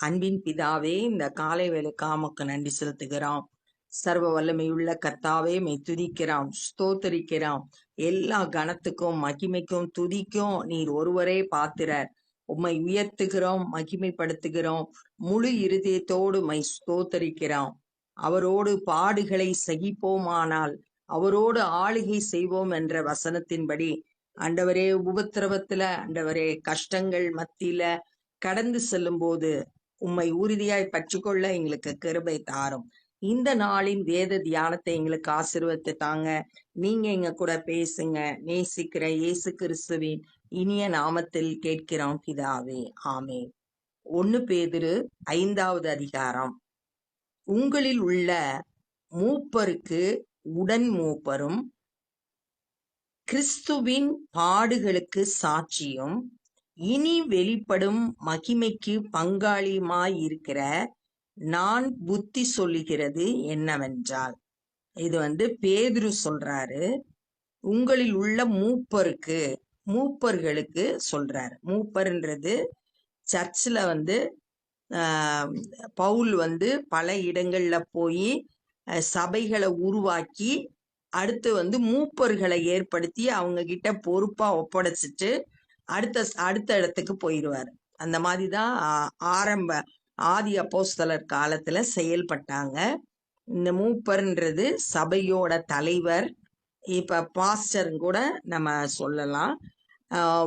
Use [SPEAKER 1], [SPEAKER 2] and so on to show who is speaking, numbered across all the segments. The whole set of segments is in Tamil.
[SPEAKER 1] அன்பின் பிதாவே இந்த காலை வேலைக்காக உமக்கு நன்றி செலுத்துகிறோம். சர்வ வல்லமையுள்ள கர்த்தாவே மெய் துதிக்கிறோம் ஸ்தோத்தரிக்கிறோம். எல்லா கணத்துக்கும் மகிமைக்கும் துதிக்கும் நீர் ஒருவரே பாத்திரர். உம்மை உயர்த்துகிறோம் மகிமைப்படுத்துகிறோம். முழு இருதயத்தோடு மை ஸ்தோத்தரிக்கிறோம். அவரோடு பாடுகளை சகிப்போமானால் அவரோடு ஆளுகை செய்வோம் என்ற வசனத்தின்படி அண்டவரே உபத்திரவத்துல அண்டவரே கஷ்டங்கள் மத்தியில கடந்து செல்லும் போது உம்மை உறுதியாய் பற்றிக்கொள்ள எங்களுக்கு கிருபை தாரும். இந்த நாளின் வேத தியானத்தை எங்களுக்கு ஆசிர்வத்து தாங்க. நீங்க எங்க கூட பேசுங்க. நேசிக்கிற இயேசு கிறிஸ்துவின் இனிய நாமத்தில் கேட்கிறோம் பிதாவே. ஆமே ஒன்னு பேதிரு ஐந்தாவது அதிகாரம். உங்களில் உள்ள மூப்பருக்கு உடன் மூப்பரும் கிறிஸ்துவின் பாடுகளுக்கு சாட்சியும் இனி வெளிப்படும் மகிமைக்கு பங்காளியுமாயிருக்கிற நான் புத்தி சொல்லுகிறது என்னவென்றால் இது வந்து பேதுரு சொல்றாரு. உங்களில் உள்ள மூப்பருக்கு மூப்பர்களுக்கு சொல்றாரு. மூப்பர்ன்றது சர்ச்சில் வந்து பவுல் வந்து பல இடங்கள்ல போய் சபைகளை உருவாக்கி அடுத்து வந்து மூப்பர்களை ஏற்படுத்தி அவங்க கிட்ட பொறுப்பா ஒப்படைச்சிட்டு அடுத்த அடுத்த இடத்துக்கு போயிடுவார் அந்த மாதிரி தான் ஆரம்ப ஆதி அப்போஸ்தலர் காலத்துல செயல்பட்டாங்க. இந்த மூப்பர்ன்றது சபையோட தலைவர். இப்ப பாஸ்டர் கூட நம்ம சொல்லலாம்.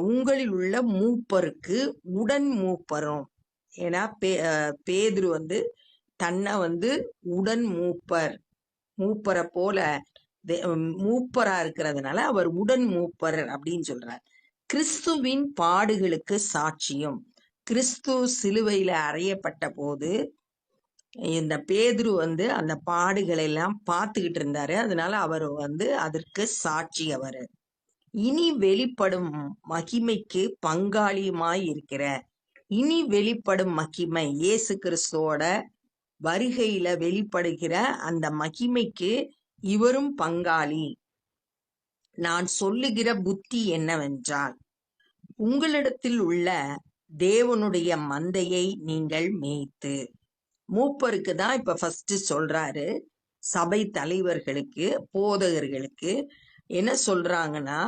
[SPEAKER 1] உங்களில் உள்ள மூப்பருக்கு உடன் மூப்பரும். ஏன்னா பே பேதுரு வந்து தன்னை வந்து உடன் மூப்பர். மூப்பரை போல மூப்பரா இருக்கிறதுனால அவர் உடன் மூப்பர் அப்படின்னு சொல்றார். கிறிஸ்துவின் பாடுகளுக்கு சாட்சியும். கிறிஸ்து சிலுவையில அறையப்பட்ட போது இந்த பேதுரு வந்து அந்த பாடுகளை எல்லாம் பார்த்துக்கிட்டு இருந்தாரு. அதனால அவர் வந்து அதற்கு சாட்சி அவர். இனி வெளிப்படும் மகிமைக்கு பங்காளியுமாய் இருக்கிற இனி வெளிப்படும் மகிமை இயேசு கிறிஸ்துவோட வருகையில வெளிப்படுகிற அந்த மகிமைக்கு இவரும் பங்காளி. நான் சொல்லுகிற புத்தி என்னவென்றால் உங்களிடத்தில் உள்ள தேவனுடைய மந்தையை நீங்கள் மேய்த்து. மூப்பருக்கு தான் இப்ப ஃபர்ஸ்ட் சொல்றாரு சபை தலைவர்களுக்கு போதகர்களுக்கு என்ன சொல்றாங்கன்னா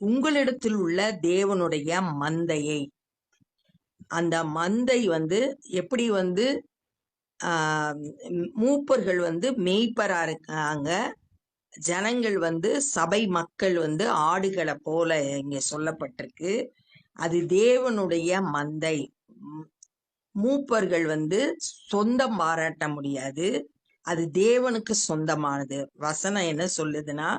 [SPEAKER 1] உங்களிடத்தில் உள்ள தேவனுடைய மந்தையை. அந்த மந்தை வந்து எப்படி வந்து மூப்பர்கள் வந்து மேய்ப்பரா இருக்காங்க ஜனங்கள் வந்து சபை மக்கள் வந்து ஆடுகளை போல இங்க சொல்லப்பட்டிருக்கு. அது தேவனுடைய மந்தை. மூப்பர்கள் வந்து சொந்தம் பாராட்ட முடியாது. அது தேவனுக்கு சொந்தமானது. வசனம் என்ன சொல்லுதுன்னா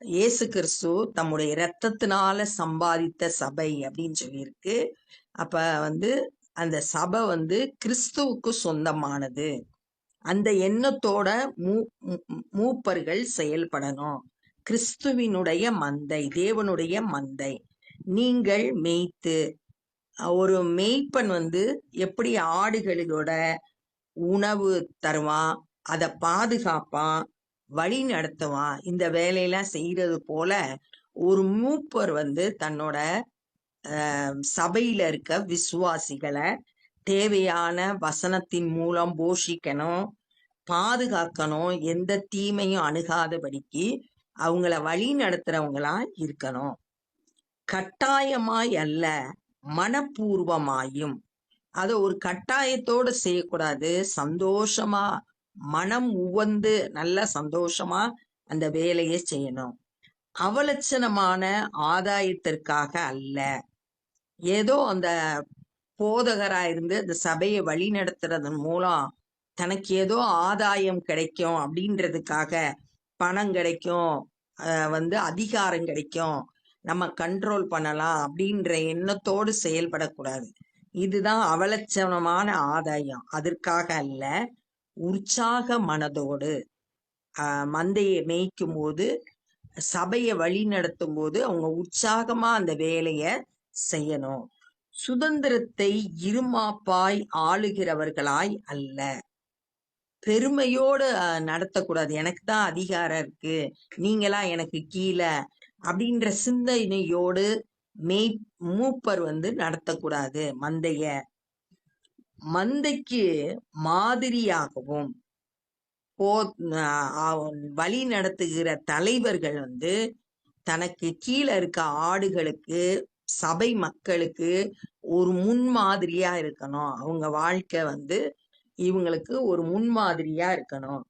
[SPEAKER 1] இயேசு கிறிஸ்து தம்முடைய இரத்தத்தினால சம்பாதித்த சபை அப்படின்னு சொல்லியிருக்கு. அப்ப வந்து அந்த சபை வந்து கிறிஸ்துவுக்கு சொந்தமானது. அந்த எண்ணத்தோட மூ மூப்பர்கள் செயல்படணும். கிறிஸ்துவினுடைய மந்தை தேவனுடைய மந்தை. நீங்கள் மேய்த்து ஒரு மேய்ப்பன் வந்து எப்படி ஆடுகளோட உணவு தருவான் அதை பாதுகாப்பான் வழி நடத்துவான் இந்த வேலையெல்லாம் செய்யறது போல ஒரு மூப்பர் வந்து தன்னோட சபையில இருக்க விசுவாசிகளை தேவையான வசனத்தின் மூலம் போஷிக்கணும். பாதுகாக்கணும் எந்த தீமையும் அணுகாதபடிக்கு அவங்கள வழி நடத்துறவங்களா இருக்கணும். கட்டாயமாய் அல்ல மனப்பூர்வமாயும். அதை ஒரு கட்டாயத்தோடு செய்யக்கூடாது. சந்தோஷமா மனம் உவந்து நல்ல சந்தோஷமா அந்த வேலையை செய்யணும். அவலட்சணமான ஆதாயத்திற்காக அல்ல. ஏதோ அந்த போதகரா இருந்து அந்த சபையை வழி நடத்துறதன் மூலம் தனக்கு ஏதோ ஆதாயம் கிடைக்கும் அப்படின்றதுக்காக பணம் கிடைக்கும் வந்து அதிகாரம் கிடைக்கும் நம்ம கண்ட்ரோல் பண்ணலாம் அப்படின்ற எண்ணத்தோடு செயல்படக்கூடாது. இதுதான் அவலட்சணமான ஆதாயம். அதற்காக அல்ல உற்சாக மனதோடு மந்தையை மேய்க்கும் போது சபையை வழி நடத்தும் போது அவங்க உற்சாகமா அந்த வேலைய செய்யணும். சுதந்திரத்தை இருமாப்பாய் ஆளுகிறவர்களாய் அல்ல. பெருமையோடு நடத்தக்கூடாது. எனக்கு தான் அதிகாரம் இருக்கு. நீங்களா எனக்கு கீழே அப்படின்ற சிந்தனையோடு மெய் மூப்பர் வந்து நடத்தக்கூடாது. மந்தைய மந்தைக்கு மாதிரியாகவும் போ வழி நடத்துகிற தலைவர்கள் வந்து தனக்கு கீழே இருக்க ஆடுகளுக்கு சபை மக்களுக்கு ஒரு முன்மாதிரியா இருக்கணும். அவங்க வாழ்க்கை வந்து இவங்களுக்கு ஒரு முன்மாதிரியா இருக்கணும்.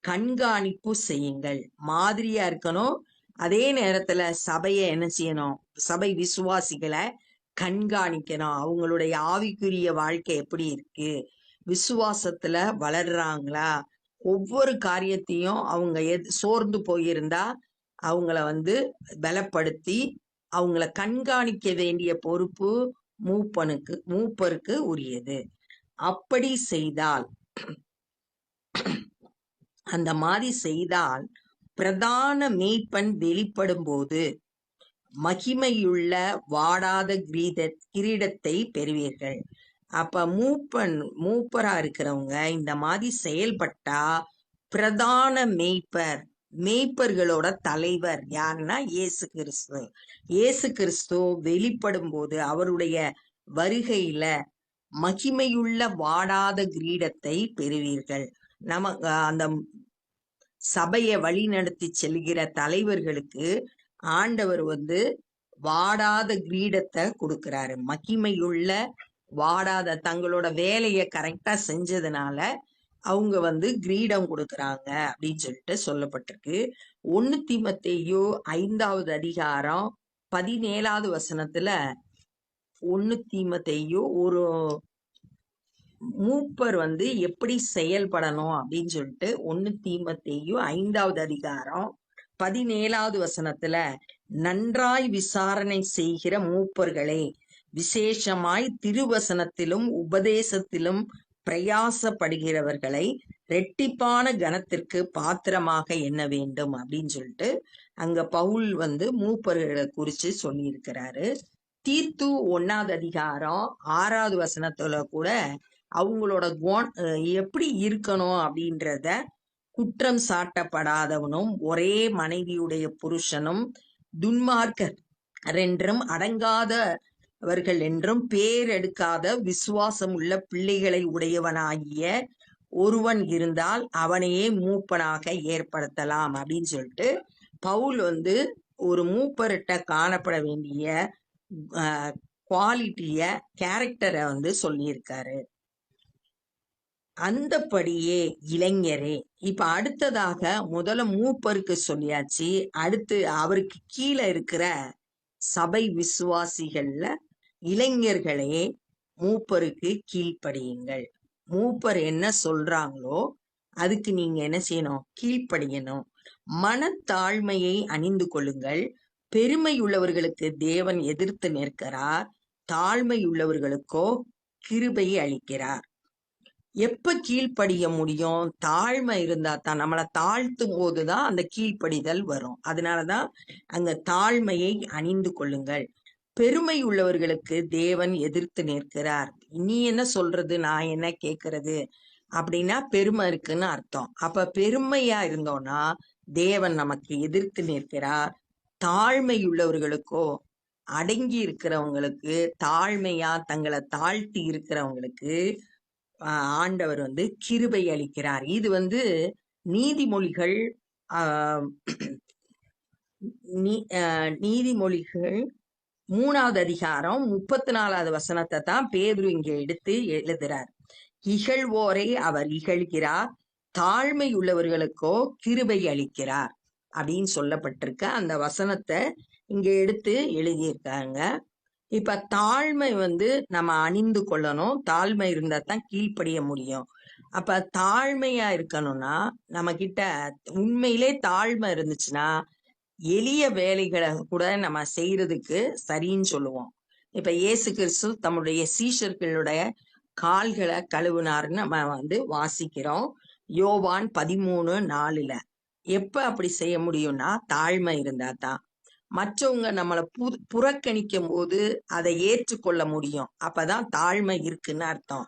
[SPEAKER 1] கண்காணிப்பு செய்யுங்கள். மாதிரியா இருக்கணும். அதே நேரத்துல சபையை என்ன செய்யணும்? சபை விசுவாசிகளை கண்காணிக்கணும். அவங்களுடைய ஆவிக்குரிய வாழ்க்கை எப்படி இருக்கு? விசுவாசத்துல வளர்றாங்களா? ஒவ்வொரு காரியத்தையும் அவங்க எது சோர்ந்து போயிருந்தா அவங்கள வந்து பலப்படுத்தி அவங்கள கண்காணிக்க வேண்டிய பொறுப்பு மூப்பனுக்கு மூப்பருக்கு உரியது. அப்படி செய்தால் அந்த மாதிரி செய்தால் பிரதான மீட்பன் வெளிப்படும் போது மகிமையுள்ள வாடாத கிரீத கிரீடத்தை பெறுவீர்கள். அப்ப மூப்பன் மூப்பரா இருக்கிறவங்க இந்த மாதிரி செயல்பட்டா பிரதான மெய்ப்பர் மேய்ப்பர்களோட தலைவர் யாருன்னா இயேசு கிறிஸ்து. இயேசு கிறிஸ்து வெளிப்படும் போது அவருடைய வருகையில மகிமையுள்ள வாடாத கிரீடத்தை பெறுவீர்கள். நம அந்த சபையை வழிநடத்தி செல்கிற தலைவர்களுக்கு ஆண்டவர் வந்து வாடாத கிரீடத்தை கொடுக்கிறாரு. மகிமையுள்ள வாடாத தங்களோட வேலையை கரெக்டா செஞ்சதுனால அவங்க வந்து கிரீடம் கொடுக்குறாங்க அப்படின்னு சொல்லிட்டு சொல்லப்பட்டிருக்கு. ஒன்னு திமத்தையோ ஐந்தாவது அதிகாரம் பதினேழாவது வசனத்துல ஒன்னு தீமத்தையோ ஒரு மூப்பர் வந்து எப்படி செயல்படணும் அப்படின்னு சொல்லிட்டு ஒன்னு தீமத்தையும் ஐந்தாவது அதிகாரம் பதினேழாவது வசனத்துல நன்றாய் விசாரணை செய்கிற மூப்பர்களே விசேஷமாய் திருவசனத்திலும் உபதேசத்திலும் பிரயாசப்படுகிறவர்களை ரெட்டிப்பான கனத்திற்கு பாத்திரமாக எண்ண வேண்டும் அப்படின்னு சொல்லிட்டு அங்க பவுல் வந்து மூப்பர்களை குறிச்சு சொல்லியிருக்கிறாரு. தீர்த்து ஒன்னாவது அதிகாரம் ஆறாவது வசனத்துல கூட அவங்களோட குண எப்படி இருக்கணும் அப்படின்றத குற்றம் சாட்டப்படாதவனும் ஒரே மனைவியுடைய புருஷனும் துன்மார்க்கர் என்றும் அடங்காதவர்கள் என்றும் பேரெடுக்காத விசுவாசம் உள்ள பிள்ளைகளை உடையவனாகிய ஒருவன் இருந்தால் அவனையே மூப்பனாக ஏற்படுத்தலாம் அப்படின்னு சொல்லிட்டு பவுல் வந்து ஒரு மூப்பர்கிட்ட காணப்பட வேண்டிய குவாலிட்டிய கேரக்டரை வந்து சொல்லியிருக்காரு. அந்தபடியே இளைஞரே இப்ப அடுத்ததாக முதல்ல மூப்பருக்கு சொல்லியாச்சு. அடுத்து அவருக்கு கீழே இருக்கிற சபை விசுவாசிகள்ல இளைஞர்களே மூப்பருக்கு கீழ்ப்படியுங்கள். மூப்பர் என்ன சொல்றாங்களோ அதுக்கு நீங்க என்ன செய்யணும்? கீழ்ப்படியணும். மனத்தாழ்மையை அணிந்து கொள்ளுங்கள். பெருமை உள்ளவர்களுக்கு தேவன் எதிர்த்து நிற்கிறார் தாழ்மை உள்ளவர்களுக்கோ கிருபையை அளிக்கிறார். எப்ப கீழ்ப்படிய முடியும்? தாழ்மை இருந்தா தான் நம்மளை தாழ்த்தும் போதுதான் அந்த கீழ்ப்படிதல் வரும். அதனாலதான் அங்க தாழ்மையை அணிந்து கொள்ளுங்கள். பெருமை உள்ளவர்களுக்கு தேவன் எதிர்த்து நிற்கிறார். நீ என்ன சொல்றது? நான் என்ன கேக்குறது? அப்படின்னா பெருமை இருக்குன்னு அர்த்தம். அப்ப பெருமையா இருந்தோம்னா தேவன் நமக்கு எதிர்த்து நிற்கிறார். தாழ்மை உள்ளவர்களுக்கோ அடங்கி இருக்கிறவங்களுக்கு தாழ்மையா தங்களை தாழ்த்தி இருக்கிறவங்களுக்கு ஆண்டவர் வந்து கிருபை அளிக்கிறார். இது வந்து நீதிமொழிகள் நீதிமொழிகள் மூணாவது அதிகாரம் முப்பத்தி நாலாவது வசனத்தை தான் பேதுரு இங்க எடுத்து எழுதுறார். இகழ்வோரை அவர் இகழ்கிறார் தாழ்மை உள்ளவர்களுக்கோ கிருபை அளிக்கிறார். அப்படின்னு சொல்லப்பட்டிருக்க அந்த வசனத்தை இங்க எடுத்து எழுதியிருக்காங்க. இப்ப தாழ்மை வந்து நம்ம அணிந்து கொள்ளணும். தாழ்மை இருந்தா தான் கீழ்ப்படிய முடியும். அப்ப தாழ்மையா இருக்கணும்னா நம்ம கிட்ட உண்மையிலே தாழ்மை இருந்துச்சுன்னா எளிய வேலைகளை கூட நம்ம செய்யறதுக்கு சரின்னு சொல்லுவோம். இப்ப இயேசு கிறிஸ்து தம்முடைய சீஷர்களுடைய கால்களை கழுவுனாருன்னு நம்ம வந்து வாசிக்கிறோம். யோவான் பதிமூணு நாலுல. எப்ப அப்படி செய்ய முடியும்னா தாழ்மை இருந்தா தான். மற்றவங்க நம்மளை பு புறக்கணிக்கும் போது அதை ஏற்றுக்கொள்ள முடியும். அப்பதான் தாழ்மை இருக்குன்னு அர்த்தம்.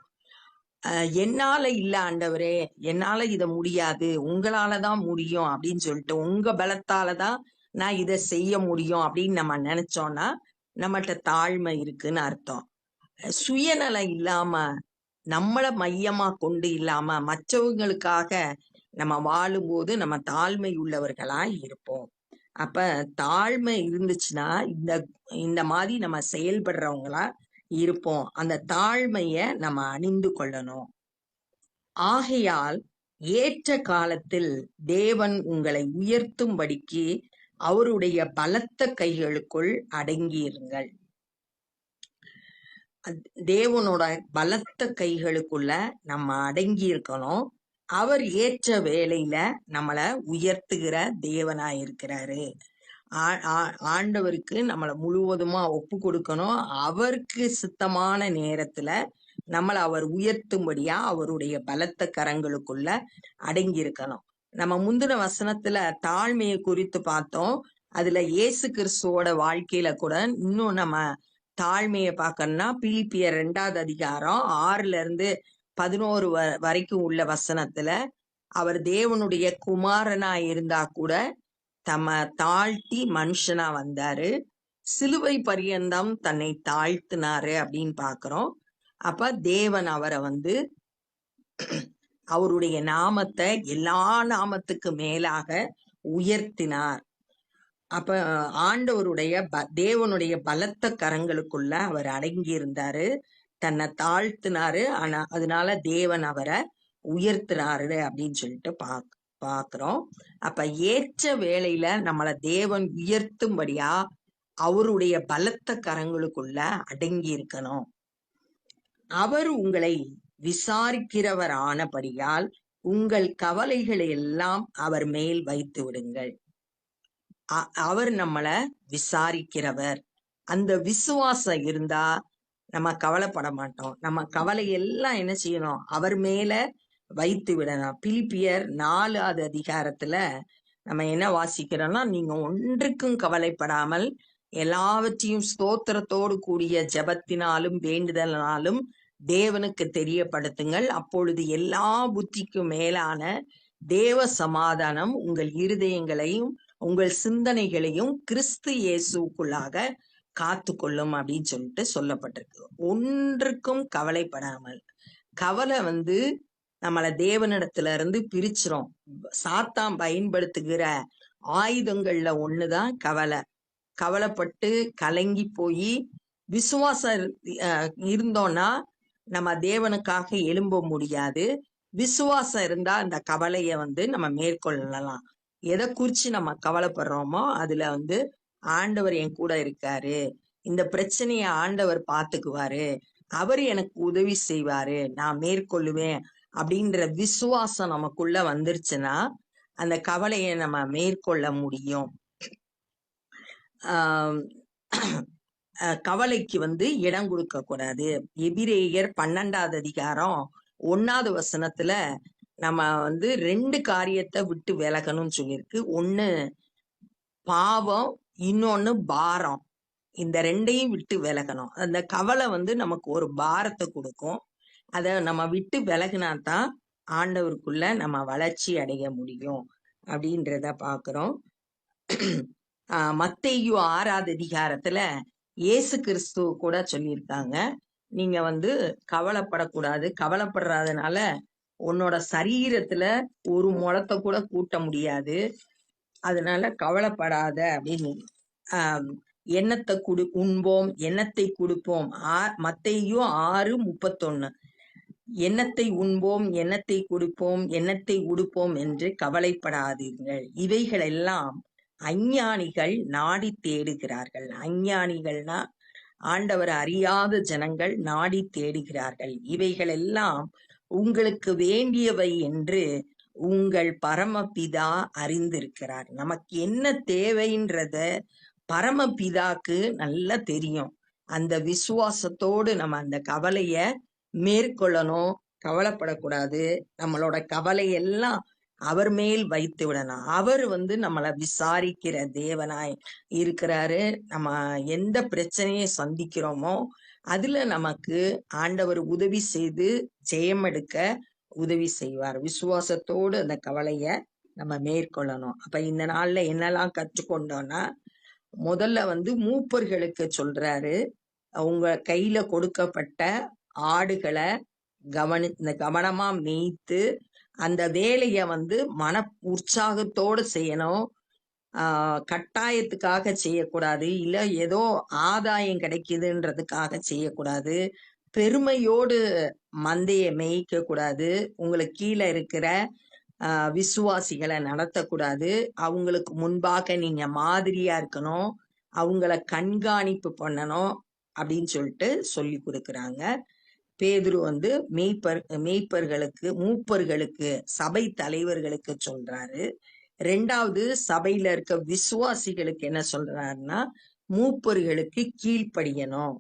[SPEAKER 1] என்னால இல்ல ஆண்டவரே என்னால இத முடியாது உங்களாலதான் முடியும் அப்படின்னு சொல்லிட்டு உங்க பலத்தாலதான் நான் இதை செய்ய முடியும் அப்படின்னு நம்ம நினைச்சோம்னா நம்மகிட்ட தாழ்மை இருக்குன்னு அர்த்தம். சுயநலம் இல்லாம நம்மளை மையமா கொண்டு இல்லாம மற்றவங்களுக்காக நம்ம வாழும்போது நம்ம தாழ்மை உள்ளவர்களா இருப்போம். அப்ப தாழ்மை இருந்துச்சுன்னா இந்த இந்த மாதிரி நம்ம செயல்படுறவங்களா இருப்போம். அந்த தாழ்மைய நம்ம அணிந்து கொள்ளணும். ஆகையால் ஏற்ற காலத்தில் தேவன் உங்களை உயர்த்தும்படிக்கு அவருடைய பலத்த கைகளுக்குள் அடங்கியிருங்கள். தேவனோட பலத்த கைகளுக்குள்ள நம்ம அடங்கி இருக்கணும் அவர் ஏற்ற வேலையில நம்மள உயர்த்துகிற தேவனா இருக்கிறாரு ஆ- ஆ- ஆண்டவருக்கு நம்மள முழுவதுமா ஒப்பு கொடுக்கணும். அவருக்கு சித்தமான நேரத்துல நம்மள அவர் உயர்த்தும்படியா அவருடைய பலத்த கரங்களுக்குள்ள அடங்கியிருக்கணும். நம்ம முந்தின வசனத்துல தாழ்மையை குறித்து பார்த்தோம். அதுல இயேசு கிறிஸ்துவோட வாழ்க்கையில கூட இன்னும் நம்ம தாழ்மையை பார்க்கணும்னா பிலிப்பிய ரெண்டாவது அதிகாரம் ஆறுல இருந்து பதினோரு வ வரைக்கும் உள்ள வசனத்துல அவர் தேவனுடைய குமாரனா இருந்தா கூட தம்ம தாழ்த்தி மனுஷனா வந்தாரு. சிலுவை பரியந்தம் தன்னை தாழ்த்தினாரு அப்படின்னு பாக்குறோம். அப்ப தேவன் அவரை வந்து அவருடைய நாமத்தை எல்லா நாமத்துக்கு மேலாக உயர்த்தினார். அப்ப ஆண்டவருடைய ப- தேவனுடைய பலத்த கரங்களுக்குள்ள அவர் அடங்கி இருந்தாரு தன்னை தாழ்த்தினாரு. ஆனா அதனால தேவன் அவரை உயர்த்தினாரு அப்படின்னு சொல்லிட்டு பாக் பாக்குறோம். அப்ப ஏற்ற வேலையில நம்மள தேவன் உயர்த்தும்படியா அவருடைய பலத்த கரங்களுக்குள்ள அடங்கி இருக்கணும். அவர் உங்களை விசாரிக்கிறவர் ஆனபடியால் உங்கள் கவலைகளை எல்லாம் அவர் மேல் வைத்து விடுங்கள். அ- அவர் நம்மள விசாரிக்கிறவர். அந்த விசுவாசம் இருந்தா நம்ம கவலைப்பட மாட்டோம் நம்ம கவலை எல்லாம் என்ன செய்யணும்? அவர் மேல வைத்து விடணும். பிலிப்பியர் நாலாவது அதிகாரத்துல நம்ம என்ன வாசிக்கிறோம்னா நீங்க ஒன்றுக்கும் கவலைப்படாமல் எல்லாவற்றையும் ஸ்தோத்திரத்தோடு கூடிய ஜெபத்தினாலும் வேண்டுதலினாலும் தேவனுக்கு தெரியப்படுத்துங்கள். அப்பொழுது எல்லா புத்திக்கும் மேலான தேவ சமாதானம் உங்கள் இருதயங்களையும் உங்கள் சிந்தனைகளையும் கிறிஸ்து இயேசுக்குள்ளாக காத்து கொள்ளும் அப்படின்னு சொல்லிட்டு சொல்லப்பட்டிருக்கு. ஒன்றுக்கும் கவலைப்படாமல் கவலை வந்து நம்மள தேவனிடத்துல இருந்து பிரிச்சிரும். சாத்தான் பயன்படுத்துகிற ஆயுதங்கள்ல ஒண்ணுதான் கவலை. கவலைப்பட்டு கலங்கி போய் விசுவாசம் இரு- அஹ் இருந்தோம்னா நம்ம தேவனுக்காக எழும்ப முடியாது. விசுவாசம் இருந்தா அந்த கவலைய வந்து நம்ம மேற்கொள்ளலாம். எதை குறிச்சு நம்ம கவலைப்படுறோமோ அதுல வந்து ஆண்டவர் என் கூட இருக்காரு. இந்த பிரச்சனைய ஆண்டவர் பாத்துக்குவாரு. அவர் எனக்கு உதவி செய்வாரு. நான் மேற்கொள்ளுவேன் அப்படின்ற விசுவாசம் நமக்குள்ள வந்துருச்சுன்னா அந்த கவலையை நம்ம மேற்கொள்ள முடியும். ஆஹ் அஹ் கவலைக்கு வந்து இடம் கொடுக்க கூடாது. எபிரேயர் பன்னெண்டாவது அதிகாரம் ஒன்னாவது வசனத்துல நம்ம வந்து ரெண்டு காரியத்தை விட்டு விலகணும்னு சொல்லியிருக்கு. ஒண்ணு பாவம் இன்னொன்னு பாரம். இந்த ரெண்டையும் விட்டு விலகணும். அந்த கவலை வந்து நமக்கு ஒரு பாரத்தை கொடுக்கும். அதை நம்ம விட்டு விலகினா தான் ஆண்டவருக்குள்ள நம்ம வளர்ச்சி அடைய முடியும். அப்படின்றத பாக்குறோம். ஆஹ் ஆறாவது அதிகாரத்துல இயேசு கிறிஸ்து கூட சொல்லியிருக்காங்க. நீங்க வந்து கவலைப்படக்கூடாது. கவலைப்படுறதுனால உன்னோட சரீரத்துல ஒரு முளத்தை கூட கூட்ட முடியாது. அதனால கவலைப்படாத அப்படின்னு. ஆஹ் எண்ணத்தை குடு உண்போம் எண்ணத்தை கொடுப்போம். ஆ மத்தையும் ஆறு முப்பத்தொன்னு. எண்ணத்தை உண்போம் எண்ணத்தை கொடுப்போம் எண்ணத்தை உடுப்போம் என்று கவலைப்படாதீர்கள். இவைகளெல்லாம் அஞ்ஞானிகள் நாடி தேடுகிறார்கள். அஞ்ஞானிகள்னா ஆண்டவர் அறியாத ஜனங்கள் நாடி தேடுகிறார்கள். இவைகளெல்லாம் உங்களுக்கு வேண்டியவை என்று உங்கள் பரமபிதா அறிந்திருக்கிறார். நமக்கு என்ன தேவைன்றத பரமபிதாக்கு நல்லா தெரியும். அந்த விசுவாசத்தோடு நம்ம அந்த கவலைய மேற்கொள்ளணும். கவலைப்படக்கூடாது. நம்மளோட கவலையெல்லாம் அவர் மேல் வைத்து விடணும். அவர் வந்து நம்மளை விசாரிக்கிற தேவனாய் இருக்கிறாரு. நம்ம எந்த பிரச்சனையை சந்திக்கிறோமோ அதுல நமக்கு ஆண்டவர் உதவி செய்து ஜெயம் எடுக்க உதவி செய்வார். விசுவாசத்தோடு அந்த கவலைய நம்ம மேற்கொள்ளணும். அப்ப இந்த நாள்ல என்னெல்லாம் கற்றுக்கொண்டோம்னா முதல்ல வந்து மூப்பர்களுக்கு சொல்றாரு. அவங்க கையில கொடுக்கப்பட்ட ஆடுகளை கவனி இந்த கவனமா மேய்த்து அந்த வேலைய வந்து மன உற்சாகத்தோட செய்யணும். ஆஹ் கட்டாயத்துக்காக செய்யக்கூடாது. இல்ல ஏதோ ஆதாயம் கிடைக்குதுன்றதுக்காக செய்யக்கூடாது. பெருமையோடு மந்தையை மேய்க்க கூடாது உங்களுக்கு கீழே இருக்கிற விசுவாசிகளை நடத்தக்கூடாது. அவங்களுக்கு முன்பாக நீங்க மாதிரியா இருக்கணும். அவங்கள கண்காணிப்பு பண்ணணும் அப்படின்னு சொல்லிட்டு சொல்லி கொடுக்குறாங்க. பேதுரு வந்து மெய்ப்பர் மேய்ப்பர்களுக்கு மூப்பர்களுக்கு சபை தலைவர்களுக்கு சொல்றாரு. ரெண்டாவது சபையில இருக்க விசுவாசிகளுக்கு என்ன சொல்றாருன்னா மூப்பர்களுக்கு கீழ்ப்படியணும்.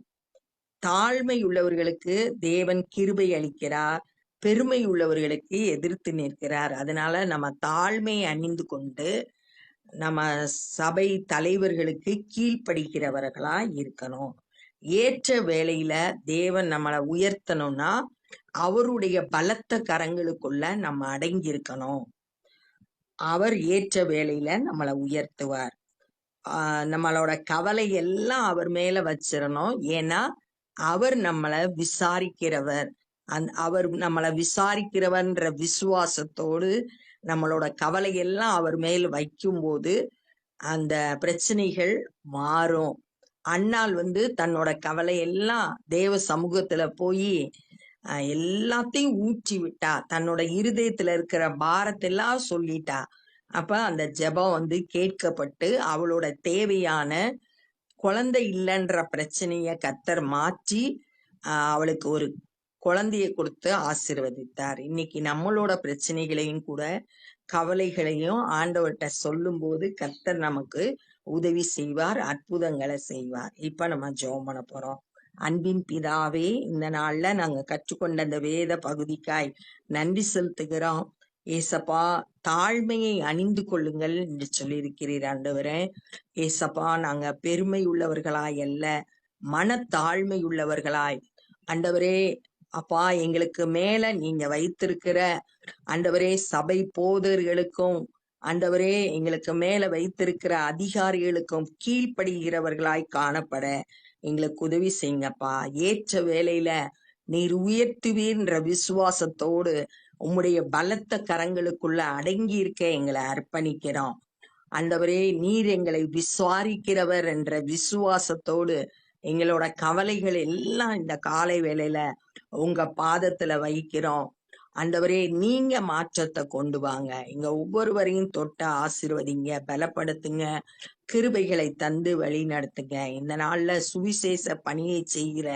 [SPEAKER 1] தாழ்மை உள்ளவர்களுக்கு தேவன் கிருபை அளிக்கிறார். பெருமை உள்ளவர்களுக்கு எதிர்த்து நிற்கிறார். அதனால நம்ம தாழ்மை அணிந்து கொண்டு நம்ம சபை தலைவர்களுக்கு கீழ்ப்படுகிறவர்களா இருக்கணும். ஏற்ற வேலையில தேவன் நம்மளை உயர்த்தணும்னா அவருடைய பலத்த கரங்களுக்குள்ள நம்ம அடங்கியிருக்கணும். அவர் ஏற்ற வேலையில நம்மளை உயர்த்துவார். ஆஹ் நம்மளோட கவலை எல்லாம் அவர் மேல வச்சிடணும் ஏன்னா அவர் நம்மளை விசாரிக்கிறவர். அந் அவர் நம்மளை விசாரிக்கிறவன்ற விசுவாசத்தோடு நம்மளோட கவலையெல்லாம் அவர் மேல் வைக்கும்போது அந்த பிரச்சனைகள் மாறும். அண்ணாள் வந்து தன்னோட கவலையெல்லாம் தேவ சமூகத்துல போய் எல்லாத்தையும் ஊற்றி விட்டா தன்னோட இருதயத்துல இருக்கிற பாரத்தெல்லாம் சொல்லிட்டா. அப்ப அந்த ஜெபம் வந்து கேட்கப்பட்டு அவளோட தேவையான குழந்தை இல்லைன்ற பிரச்சனைய கத்தர் மாற்றி அவளுக்கு ஒரு குழந்தைய கொடுத்து ஆசிர்வதித்தார். இன்னைக்கு நம்மளோட பிரச்சனைகளையும் கூட கவலைகளையும் ஆண்டவர்கிட்ட சொல்லும் போது கத்தர் நமக்கு உதவி செய்வார் அற்புதங்களை செய்வார். இப்ப நம்ம ஜோம் பண்ண போறோம். அன்பின் பிதாவே இந்த நாள்ல நாங்க கற்றுக்கொண்ட அந்த வேத பகுதிக்காய் நன்றி செலுத்துகிறோம். ஏசப்பா தாழ்மையை அணிந்து கொள்ளுங்கள் என்று சொல்லியிருக்கிறீர் ஆண்டவரே. ஏசப்பா நாங்க பெருமை உள்ளவர்களாய் அல்ல மனத்தாழ்மை உள்ளவர்களாய். ஆண்டவரே அப்பா எங்களுக்கு மேல நீங்க வைத்திருக்கிற ஆண்டவரே சபை போதர்களுக்கும் ஆண்டவரே எங்களுக்கு மேல வைத்திருக்கிற அதிகாரிகளுக்கும் கீழ்ப்படுகிறவர்களாய் காணப்பட எங்களுக்கு உதவி செய்யுங்கப்பா. ஏற்ற வேலையில நீர் உயர்த்துவீர்ன்ற விசுவாசத்தோடு உம்முடைய பலத்த கரங்களுக்குள்ள அடங்கி இருக்க எங்களை அர்ப்பணிக்கிறோம். அந்தவரே நீர் எங்களை விசுவாரிக்கிறவர் என்ற விசுவாசத்தோடு எங்களோட கவலைகள் எல்லாம் இந்த காலை வேளையில உங்க பாதத்துல வைக்கிறோம். அந்தவரே நீங்க மாற்றத்தை கொண்டு வாங்க. இங்க ஒவ்வொருவரையும் தொட்ட ஆசிர்வதிங்க பலப்படுத்துங்க கிருபைகளை தந்து வழி நடத்துங்க. இந்த நாள்ல சுவிசேஷ பணியை செய்கிற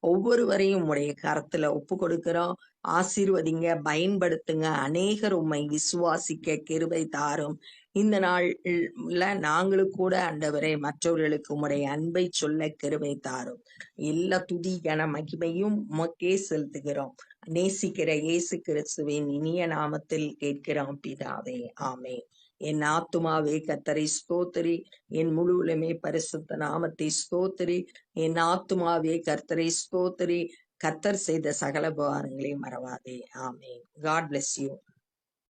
[SPEAKER 1] ஒவ்வொருவரையும் உடைய கரத்துல ஒப்பு கொடுக்கிறோம் ஆசீர்வதிங்க பயன்படுத்துங்க. அநேகர் உண்மை விசுவாசிக்க கிருபை தாரும். இந்த நாள்ல நாங்களும் கூட அண்டவரை மற்றவர்களுக்கு உடைய அன்பை சொல்ல கிருபை தாரும். எல்லா துதி கன மகிமையும் உமக்கே செலுத்துகிறோம். நேசிக்கிற இயேசு கிறிஸ்துவின் இனிய நாமத்தில் கேட்கிறோம் பிதாவே. ஆமே என் ஆத்துமாவே கத்தரை ஸ்தோத்திரி. என் முழு உலமே பரிசுத்த நாமத்தை ஸ்தோத்திரி. என் ஆத்துமாவே கர்த்தரை ஸ்தோத்திரி. கத்தர் செய்த சகல உபகாரங்களையும் மறவாதே. ஆமே காட் bless யூ